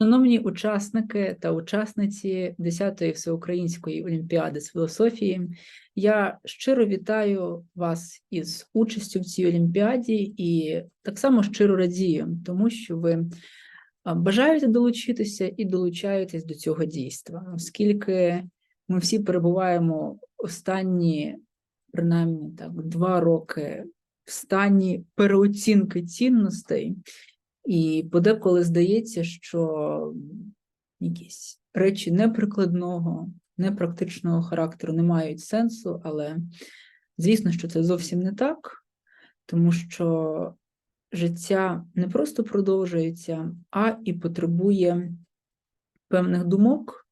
Шановні учасники та учасниці 10-ї всеукраїнської олімпіади з філософії, я щиро вітаю вас із участю в цій олімпіаді і так само щиро радію, тому що ви бажаєте долучитися і долучаєтесь до цього дійства, оскільки ми всі перебуваємо останні, принаймні так, два роки в стані переоцінки цінностей. І подеколи здається, що якісь речі неприкладного, непрактичного характеру не мають сенсу, але звісно, що це зовсім не так, тому що життя не просто продовжується, а і потребує певних думок,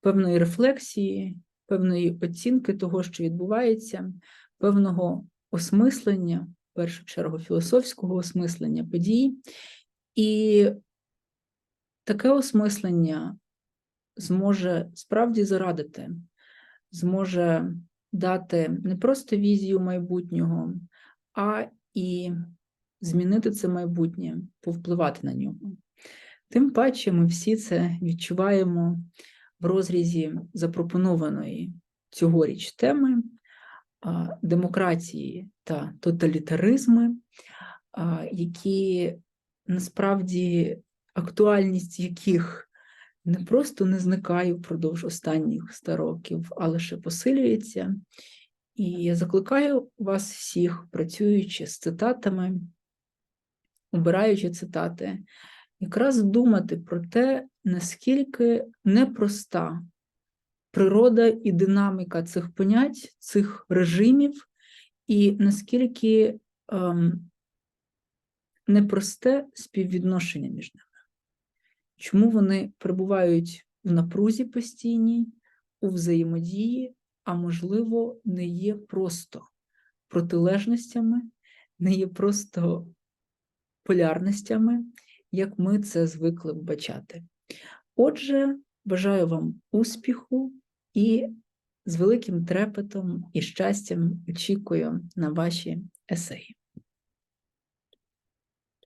певної рефлексії, певної оцінки того, що відбувається, певного осмислення в першу чергу філософського осмислення подій, і таке осмислення зможе справді зарадити, зможе дати не просто візію майбутнього, а і змінити це майбутнє, повпливати на нього. Тим паче ми всі це відчуваємо в розрізі запропонованої цьогоріч теми демократії та тоталітаризми, які насправді актуальність яких не просто не зникає впродовж останніх 100 років, а лише посилюється. І я закликаю вас всіх, працюючи з цитатами, обираючи цитати, якраз думати про те, наскільки непроста природа і динаміка цих понять, цих режимів, і наскільки ем, непросте співвідношення між ними. Чому вони перебувають в напрузі постійній, у взаємодії, а можливо, не є просто протилежностями, не є просто полярностями, як ми це звикли вбачати. Отже, бажаю вам успіху і з великим трепетом і щастям очікую на ваші есеї.